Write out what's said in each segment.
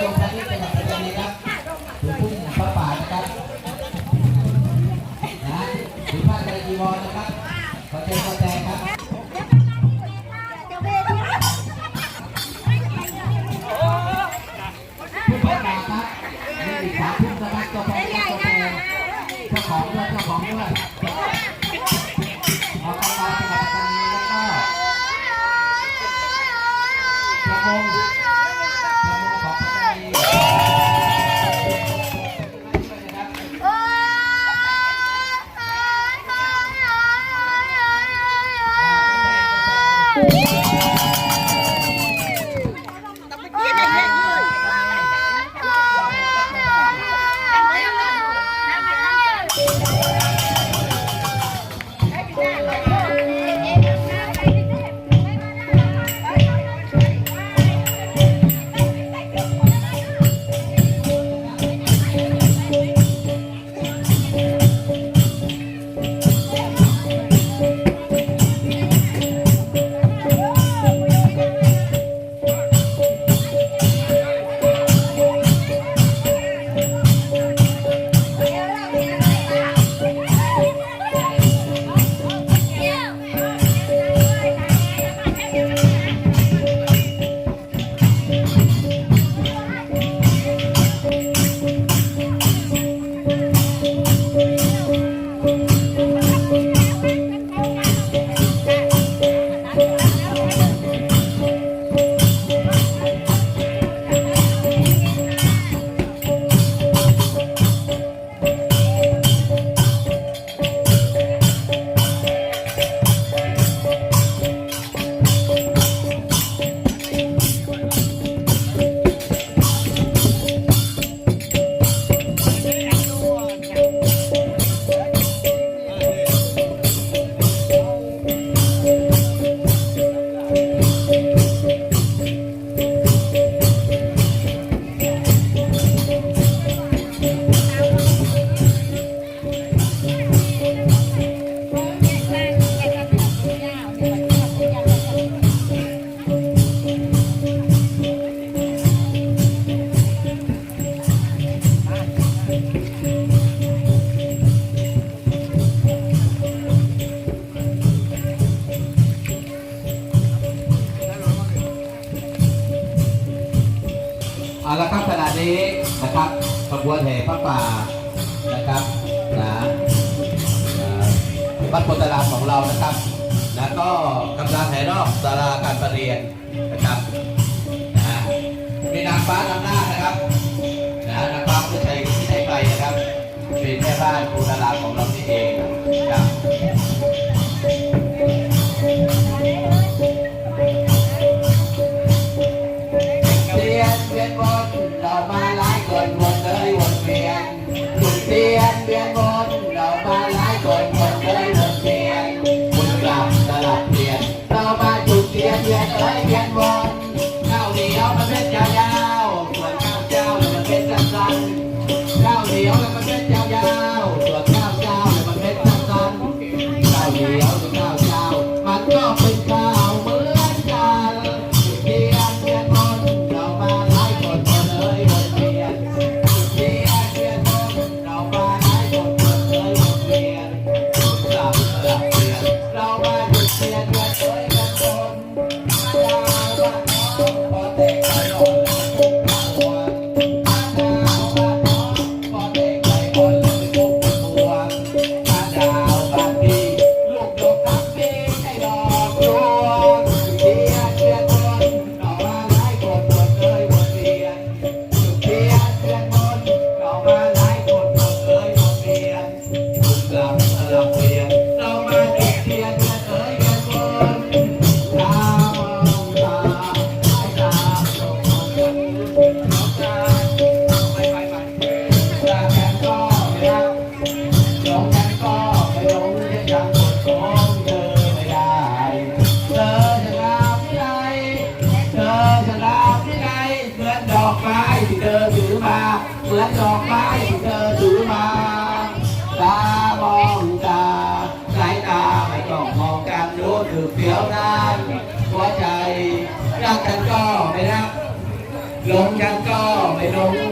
ชมประเทศเป็นหลัก รู้ถึงเปียวน้ำหัวใจรักกันก็ไม่รักลงกันก็ไม่ลง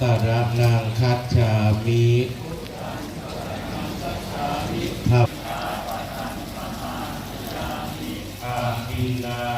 สารนังคัจฉามิทัญาอาภินา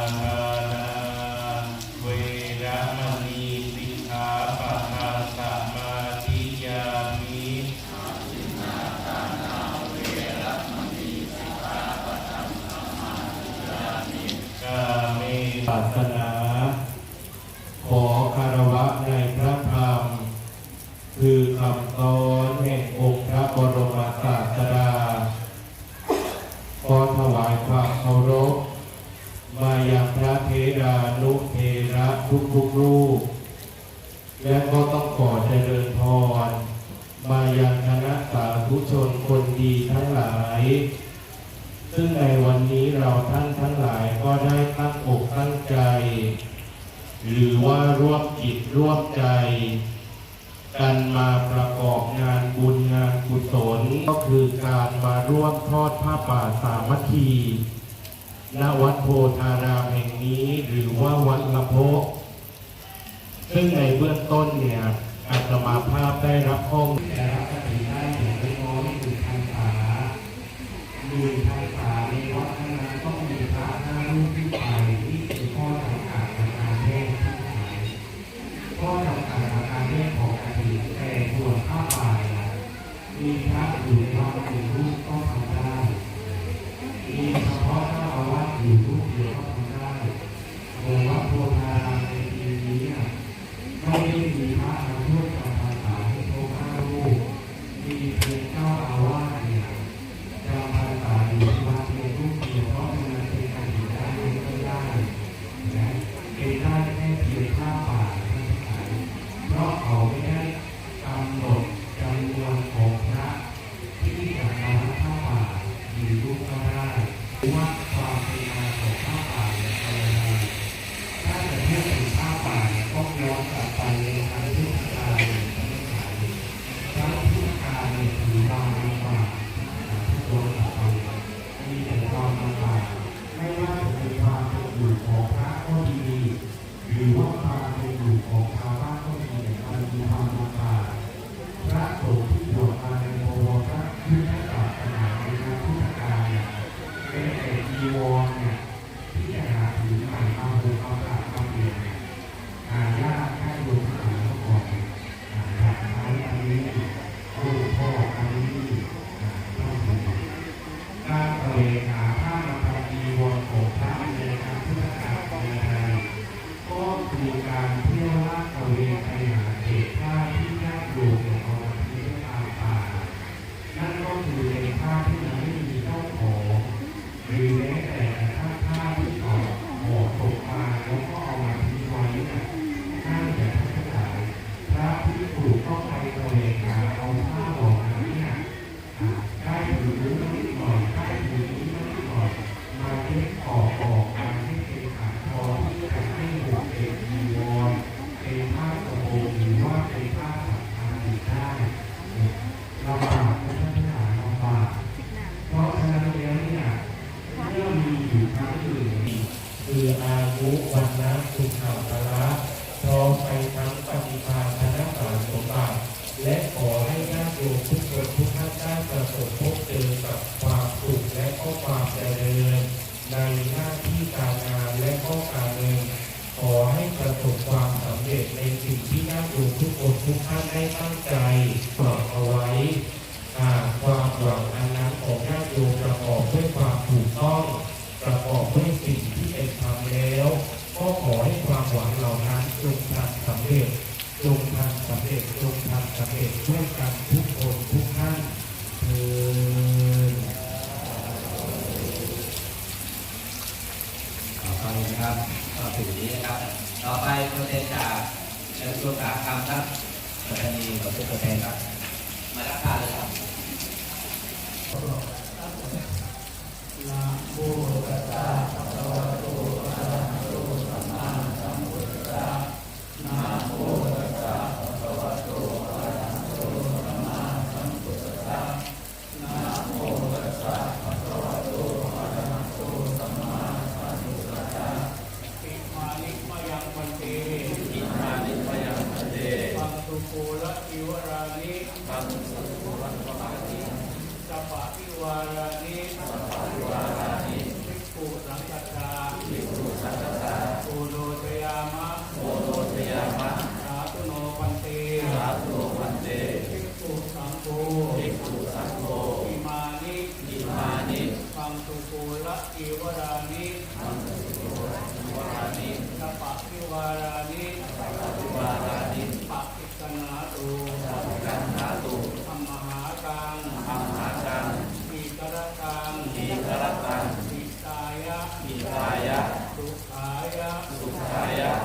ายะสุขายะ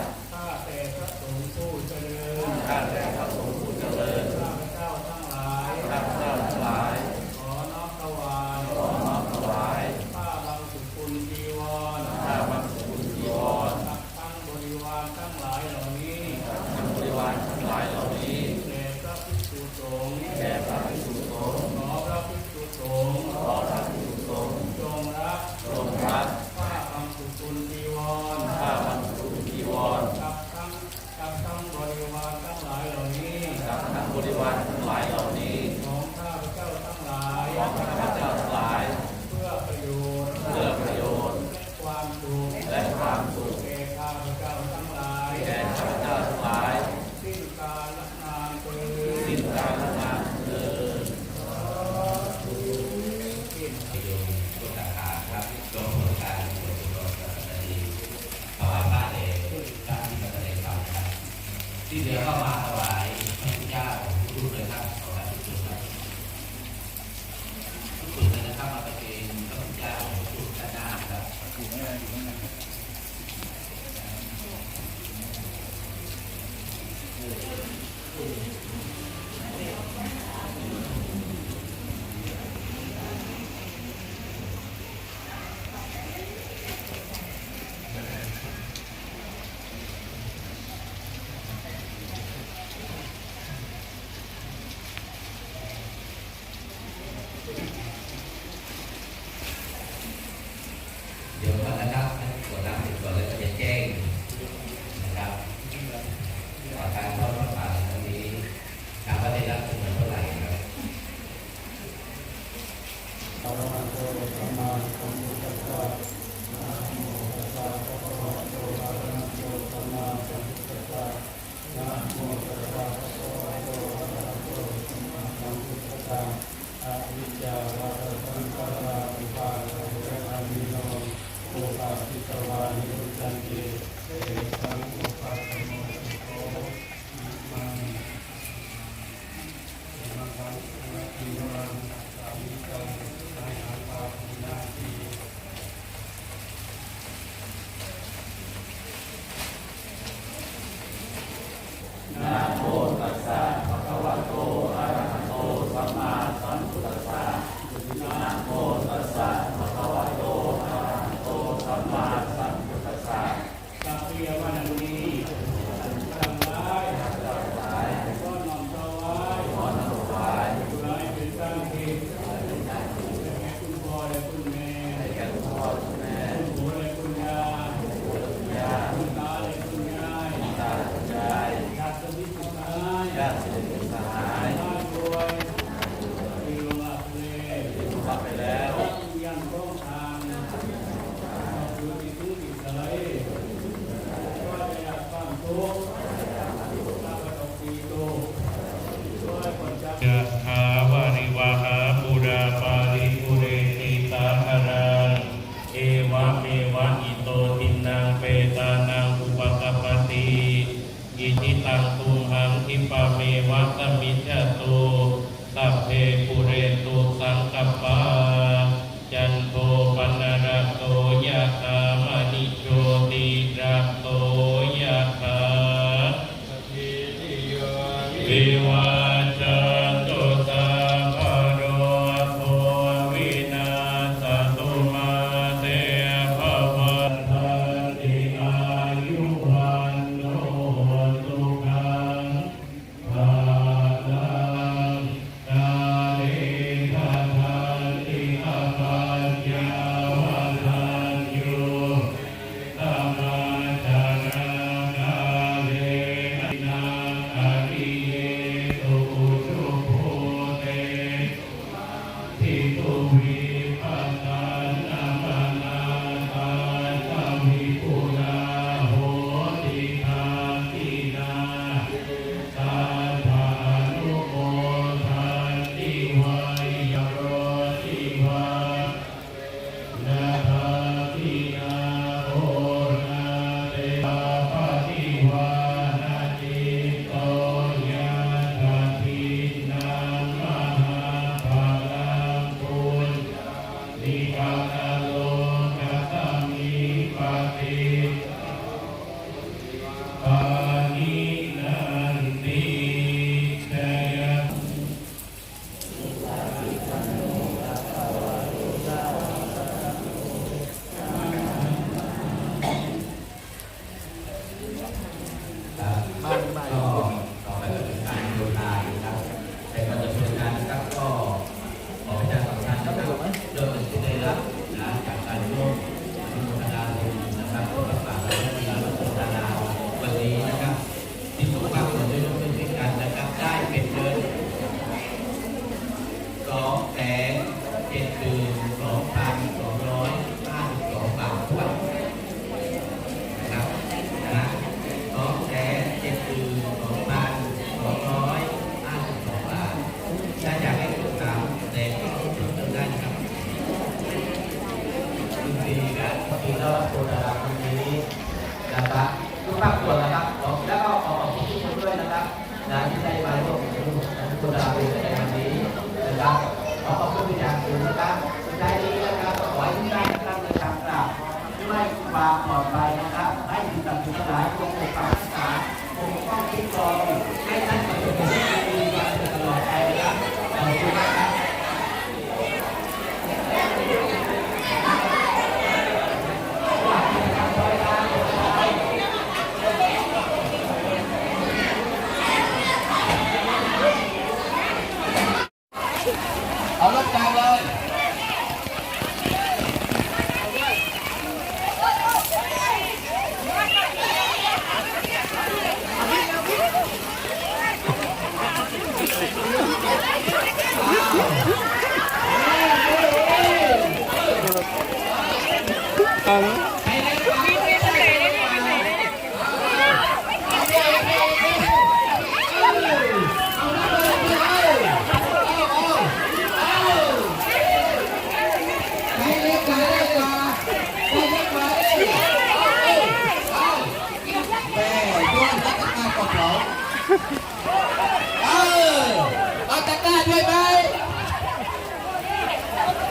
ด้วยไหม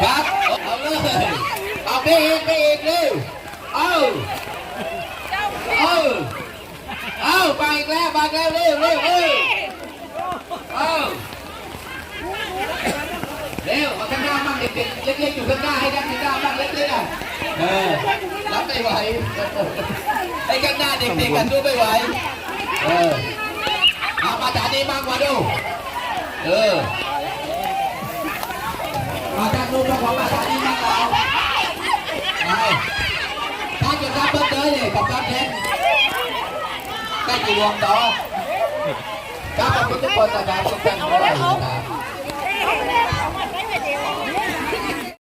ครับเอาเลยเอาไปอีกไปอีกเร็วเอาเอาเอาไปอีกแล้วไปแล้วเร็วเร็วเร็วเอาเร็วข้างหน้าบ้างเด็กๆเล็กๆอยู่ข้างหน้าให้ด้านข้างหน้าบ้างเล็กๆอะเออรับไม่ไหวไอ้ข้างหน้าเด็กๆกันดูไม่ไหวเออเอามาจากนี้บ้างมาดู เออาจากลูของมาจากนี่นะเราถ้าจะรับเบิ้ลเลยเลยกับการเล่นใกล้จีรวมต่อการเป็นตัวตาดาสุดจังเลยนะ